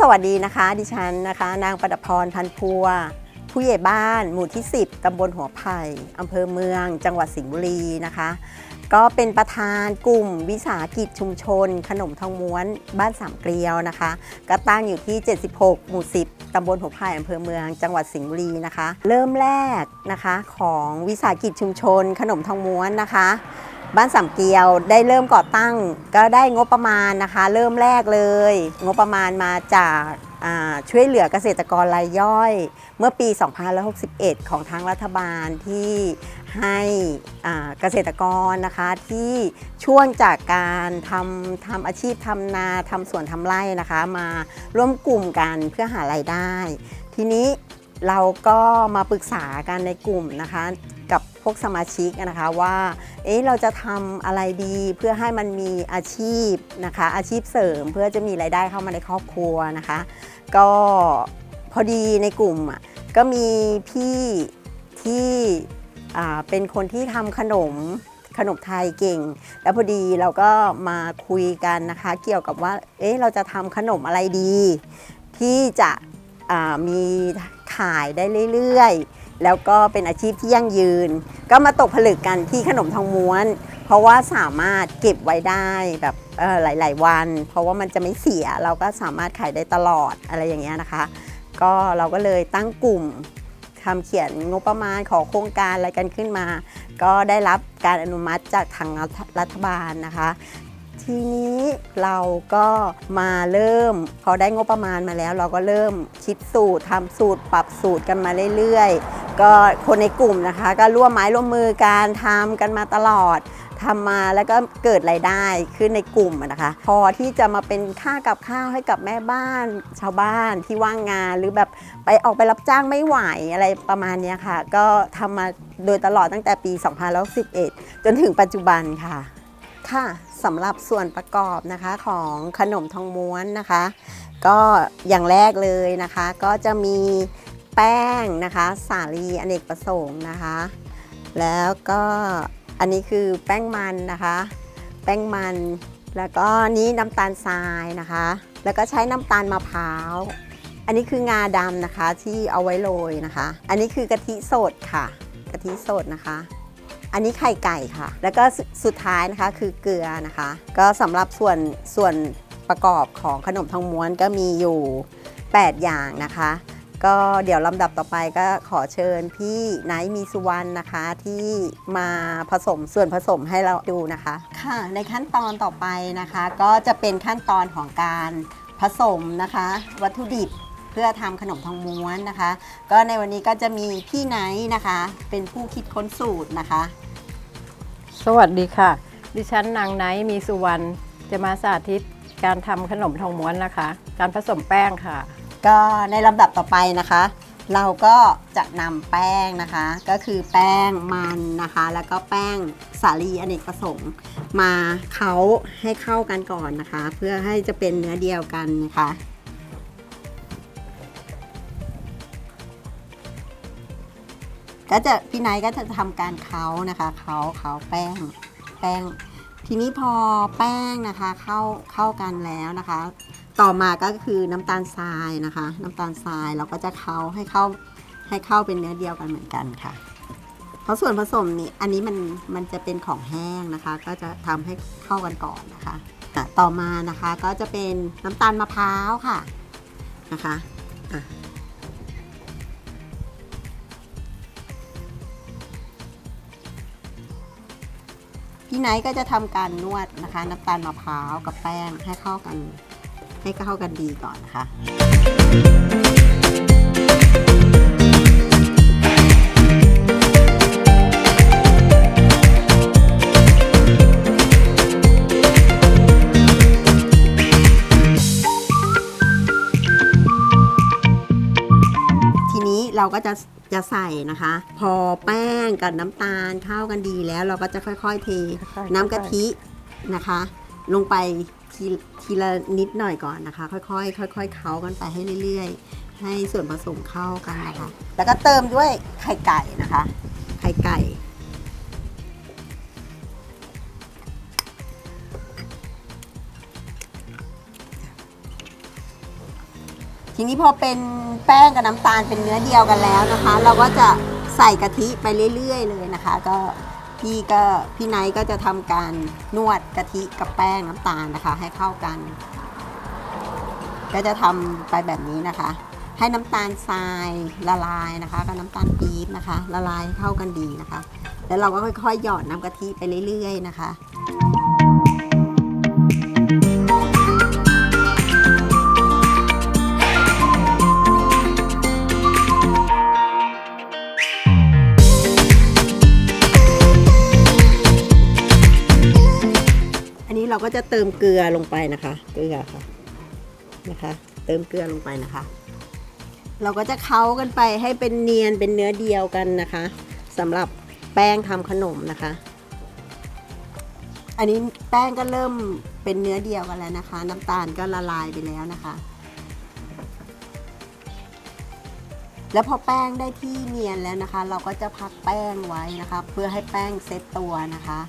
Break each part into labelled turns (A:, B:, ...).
A: สวัสดีนะคะ ดิฉันนะคะ นางประดพรพันพัว ผู้ใหญ่บ้านหมู่ที่ 10 ตำบลหัวไผ่อำเภอเมือง จังหวัดสิงห์บุรีนะคะ ก็เป็นประธานกลุ่มวิสาหกิจชุมชน ขนมทองม้วนบ้านสามเกลียวนะคะ ก็ตั้งอยู่ที่ 76 หมู่ 10 ตำบลหัวไผ่อำเภอเมือง จังหวัดสิงห์บุรีนะคะ เริ่มแรกนะคะของวิสาหกิจชุมชน ขนมทองม้วนนะคะ บ้านสามเกลียวได้เริ่มก่อตั้ง ก็ได้งบประมาณนะคะ เริ่มแรกเลย งบประมาณมาจากช่วยเหลือเกษตรกรรายย่อย เมื่อปี 2561 ของทางรัฐบาลที่ให้เกษตรกรนะคะที่ช่วงจากการทำทำอาชีพทำนาทำสวนทำไร่นะคะ มาร่วมกลุ่มกันเพื่อหารายได้ ทีนี้เราก็มาปรึกษากันในกลุ่มนะคะ พวกสมาชิกนะคะว่าเอ๊ะเราจะทำอะไรดีเพื่อให้มันมีอาชีพนะคะ อาชีพเสริมเพื่อจะมีรายได้เข้ามาในครอบครัวนะคะ ก็พอดีในกลุ่มอะก็มีพี่ที่เป็นคนที่ทำขนมขนมไทยเก่ง แล้วพอดีเราก็มาคุยกันนะคะ เกี่ยวกับว่า เอ๊ะ เราจะทำขนมอะไรดี ที่จะมีขายได้เรื่อยๆ แล้วก็เป็นอาชีพที่ยั่งยืน ก็มาตกผลึกกันที่ขนมทองม้วน เพราะว่าสามารถเก็บไว้ได้แบบหลาย ๆ วัน เพราะว่ามันจะไม่เสียเราก็สามารถขายได้ตลอดอะไรอย่างเงี้ยนะคะ ก็เราก็เลยตั้งกลุ่มทำเขียนงบประมาณขอโครงการอะไรกันขึ้นมา ก็ได้รับการอนุมัติจากทางรัฐบาลนะคะ ทีนี้เราก็มาเริ่ม พอได้งบประมาณมาแล้ว เราก็เริ่มคิดสูตรทำสูตรปรับสูตรกันมาเรื่อยๆ ก็คนในกลุ่มนะคะ ก็ร่วมไม้ร่วมมือการทำกันมาตลอดทำมาแล้วก็เกิดรายได้ขึ้นในกลุ่มนะคะ พอที่จะมาเป็นค่ากับข้าวให้กับแม่บ้านชาวบ้านที่ว่างงานหรือแบบไปออกไปรับจ้างไม่ไหวอะไรประมาณนี้ค่ะ ก็ทำมาโดยตลอดตั้งแต่ปี 2011จนถึงปัจจุบันค่ะ ค่ะ สำหรับส่วนประกอบนะคะของขนมทองม้วนนะคะ ก็อย่างแรกเลยนะคะ ก็จะมีแป้งนะคะ สาลีอเนกประสงค์นะคะ แล้วก็อันนี้คือแป้งมันนะคะ แป้งมันแล้วก็นี้น้ำตาลทรายนะคะ แล้วก็ใช้น้ำตาลมะพร้าว อันนี้คืองาดำนะคะที่เอาไว้โรยนะคะ อันนี้คือกะทิสดค่ะ กะทิสดนะคะ อันนี้ไข่ไก่ค่ะ แล้วก็สุสุดท้ายนะคะคือเกลือนะคะ ก็สำหรับส่วนส่วนประกอบของขนมทองม้วนก็มีอยู่ 8 อย่างนะคะ ก็เดี๋ยวลำดับต่อไปก็ขอเชิญพี่ไนท์มีสุวรรณนะคะที่มาผสมส่วนผสมให้เราดูนะคะ ค่ะ ในขั้นตอนต่อไปนะคะ ก็จะเป็นขั้นตอนของการผสมนะคะ วัตถุดิบเพื่อทำขนมทองม้วนนะคะ ก็ในวันนี้ก็จะมีพี่ไนท์นะคะ เป็นผู้คิดค้นสูตรนะคะ
B: สวัสดีค่ะ ดิฉันนางไนท์มีสุวรรณจะมาสาธิตการทำขนมทองม้วนนะคะ การผสมแป้งค่ะ
A: ก็ในลำดับต่อไปนะคะ เราก็จะนำแป้งนะคะ ก็คือแป้งมันนะคะ แล้วก็แป้งสาลีอเนกประสงค์ มาเคล้าให้เข้ากันก่อนนะคะ เพื่อให้จะเป็นเนื้อเดียวกันนะคะ ก็จะพี่นท์ก็จะทำการเค้านะคะเค้าเค้าแป้งแป้ง ทีนี้พอแป้งนะคะเข้าเข้ากันแล้วนะคะ ต่อมาก็คือน้ำตาลทรายนะคะ น้ำตาลทรายเราก็จะเค้าให้เข้าให้เข้าเป็นเนื้อเดียวกันเหมือนกันค่ะ เพราะส่วนผสมนี่อันนี้มันมันจะเป็นของแห้งนะคะ ก็จะทำให้เข้ากันก่อนนะคะต่อมานะคะก็จะเป็นน้ำตาลมะพร้าวค่ะนะคะ พี่ไนท์ก็จะทำการนวดนะคะ น้ำตาลมะพร้าวกับแป้งให้เข้ากัน ให้เข้ากันดีก่อนนะคะ เราก็จะจะใส่นะคะ พอแป้งกับน้ำตาลเข้ากันดีแล้วเราก็จะค่อยๆเท
B: ค่อยๆ
A: น้ำกะทินะคะ ลงไปทีทีละนิดหน่อยก่อนนะคะ ค่อยๆค่อยๆเคล้ากันไปให้เรื่อยๆ ให้ส่วนผสมเข้ากันนะคะ แล้วก็เติมด้วยไข่ไก่นะคะ ไข่ไก่ ทีนี้พอเป็นแป้งกับน้ำตาลเป็นเนื้อเดียวกันแล้วนะคะ เราก็จะใส่กะทิไปเรื่อย ๆ เลยนะคะ ก็พี่ก็พี่ไนท์ก็จะทำการนวดกะทิกับแป้งน้ำตาลนะคะ ให้เข้ากัน ก็จะทำไปแบบนี้นะคะ ให้น้ำตาลทรายละลายนะคะกับน้ำตาลปี๊บนะคะ ละลายเข้ากันดีนะคะ แล้วเราก็ค่อยๆหยอดน้ำกะทิไปเรื่อย ๆ นะคะ เราก็จะเติมเกลือลงไปนะคะ เกลือค่ะนะคะ เติมเกลือลงไปนะคะ เราก็จะเค้ากันไปให้เป็นเนียนเป็นเนื้อเดียวกันนะคะสำหรับแป้งทำขนมนะคะ อันนี้แป้งก็เริ่มเป็นเนื้อเดียวกันแล้วนะคะ น้ำตาลก็ละลายไปแล้วนะคะ แล้วพอแป้งได้ที่เนียนแล้วนะคะ เราก็จะพักแป้งไว้นะคะ เพื่อให้แป้งเซตตัวนะคะ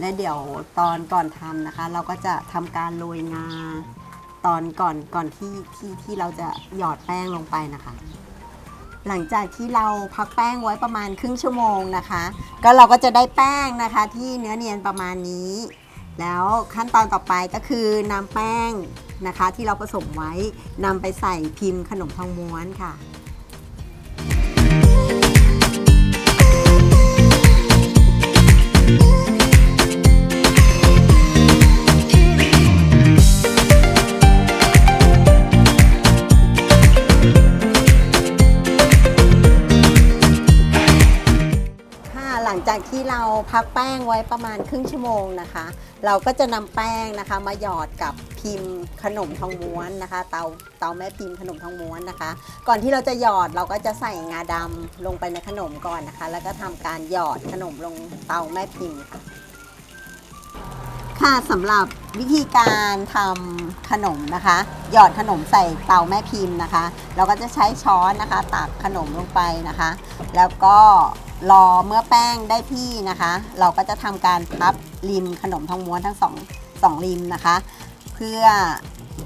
A: และเดี๋ยวตอนก่อนทำนะคะ เราก็จะทำการโรยงา ตอนก่อนก่อนที่ที่ที่เราจะหยอดแป้งลงไปนะคะ หลังจากที่เราพักแป้งไว้ประมาณครึ่งชั่วโมงนะคะ ก็เราก็จะได้แป้งนะคะ ที่เนื้อเนียนประมาณนี้ แล้วขั้นตอนต่อไปก็คือนำแป้งนะคะ ที่เราผสมไว้นำไปใส่พิมพ์ขนมทองม้วนค่ะ จากที่เราพักแป้งไว้ประมาณครึ่งชั่วโมงนะคะ เราก็จะนำแป้งนะคะมาหยอดกับพิมพ์ขนมทองม้วนนะคะ เตาเตาแม่พิมพ์ขนมทองม้วนนะคะ ก่อนที่เราจะหยอดเราก็จะใส่งาดำลงไปในขนมก่อนนะคะ แล้วก็ทำการหยอดขนมลงเตาแม่พิมพ์ค่ะค่ะสำหรับวิธีการทำขนมนะคะ หยอดขนมใส่เตาแม่พิมพ์นะคะ เราก็จะใช้ช้อนนะคะ ตักขนมลงไปนะคะ แล้วก็ รอเมื่อแป้งได้ที่นะคะ เราก็จะทำการพับริมขนมทองม้วนทั้งสองสองริมนะคะ เพื่อ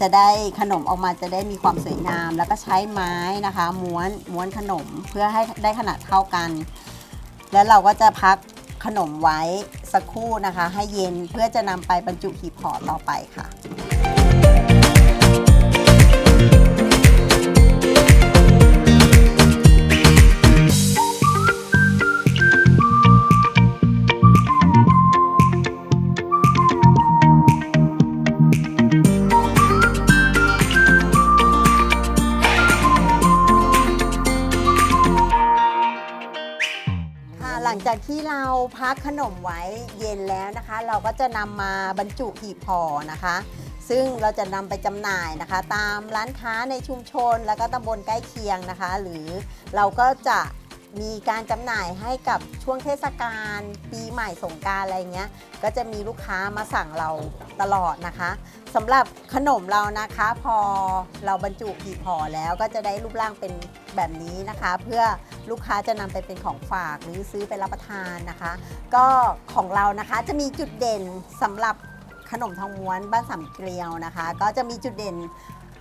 A: จะได้ขนมออกมาจะได้มีความสวยงาม แล้วก็ใช้ไม้นะคะ ม้วนม้วนขนมเพื่อให้ได้ขนาดเท่ากัน แล้วเราก็จะพักขนมไว้สักครู่นะคะ ให้เย็นเพื่อจะนำไปบรรจุหีบห่อต่อไปค่ะค่ะ ที่เราพักขนมไว้เย็นแล้วนะคะ เราก็จะนำมาบรรจุหีบห่อนะคะ ซึ่งเราจะนำไปจำหน่ายนะคะ ตามร้านค้าในชุมชนแล้วก็ตำบลใกล้เคียงนะคะ หรือเราก็จะ มีการจำหน่ายให้กับช่วงเทศกาลปีใหม่สงการอะไรเงี้ย ก็จะมีลูกค้ามาสั่งเราตลอดนะคะสำหรับขนมเรานะคะ พอเราบรรจุหีบห่อแล้วก็จะได้รูปร่างเป็นแบบนี้นะคะ เพื่อลูกค้าจะนำไปเป็นของฝากหรือซื้อไปรับประทานนะคะ ก็ของเรานะคะจะมีจุดเด่นสำหรับขนมทองม้วนบ้านสามเกลียวนะคะ ก็จะมีจุดเด่น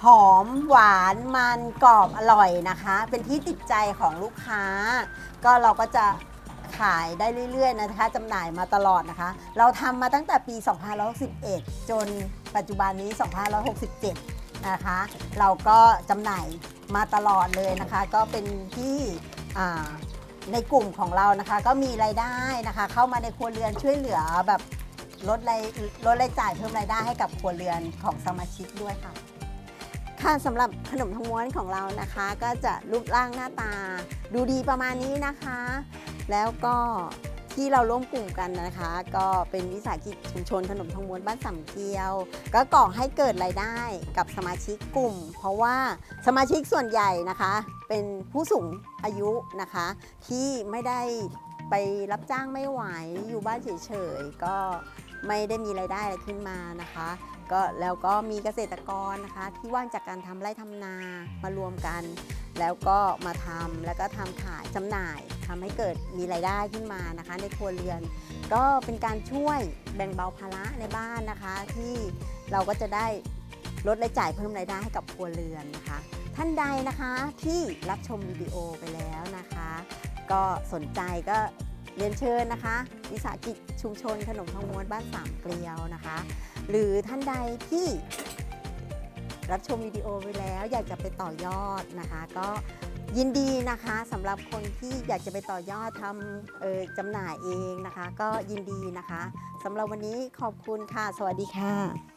A: หอมหวานมันกรอบอร่อยนะคะ เป็นที่ติดใจของลูกค้า ก็เราก็จะขายได้เรื่อยๆนะคะจำหน่ายมาตลอดนะคะ เราทำมาตั้งแต่ปี 2561 จนปัจจุบันนี้ 2567 นะคะ เราก็จำหน่ายมาตลอดเลยนะคะ ก็เป็นที่ในกลุ่มของเรานะคะ ก็มีรายได้นะคะ เข้ามาในครัวเรือนช่วยเหลือแบบลดรายลดรายจ่ายเพิ่มรายได้ให้กับครัวเรือนของสมาชิกด้วยค่ะ ค่ะสำหรับขนมทองม้วนของเรานะคะ ก็จะรูปร่างหน้าตา ดูดีประมาณนี้นะคะ แล้วก็ที่เราร่วมกลุ่มกันนะคะ ก็เป็นวิสาหกิจชุมชนขนมทองม้วนบ้านสำเกียว ก็ก่อให้เกิดรายได้กับสมาชิกกลุ่ม เพราะว่าสมาชิกส่วนใหญ่นะคะ เป็นผู้สูงอายุนะคะ ที่ไม่ได้ไปรับจ้างไม่ไหวอยู่บ้านเฉยๆก็ไม่ได้มีรายได้อะไรขึ้นมานะคะ ก็แล้วก็มีเกษตรกรนะคะ ที่ว่างจากการทำไร่ทำนามารวมกัน แล้วก็มาทำแล้วก็ทำขายจำหน่ายทำให้เกิดมีรายได้ขึ้นมานะคะ ในครัวเรือน ก็เป็นการช่วยแบ่งเบาภาระในบ้านนะคะ ที่เราก็จะได้ลดรายจ่ายเพิ่มรายได้ให้กับครัวเรือนนะคะ ท่านใดนะคะที่รับชมวิดีโอไปแล้วนะคะ ก็สนใจก็เรียนเชิญนะคะ วิสาหกิจชุมชนขนมทองม้วนบ้านสามเกลียวนะคะ หรือท่านใดที่รับชมวิดีโอไปแล้ว อยากจะไปต่อยอดนะคะ ก็ยินดีนะคะสำหรับคนที่อยากจะไปต่อยอดทำเออจำหน่ายเองนะคะ ก็ยินดีนะคะสำหรับวันนี้ขอบคุณค่ะ สวัสดีค่ะ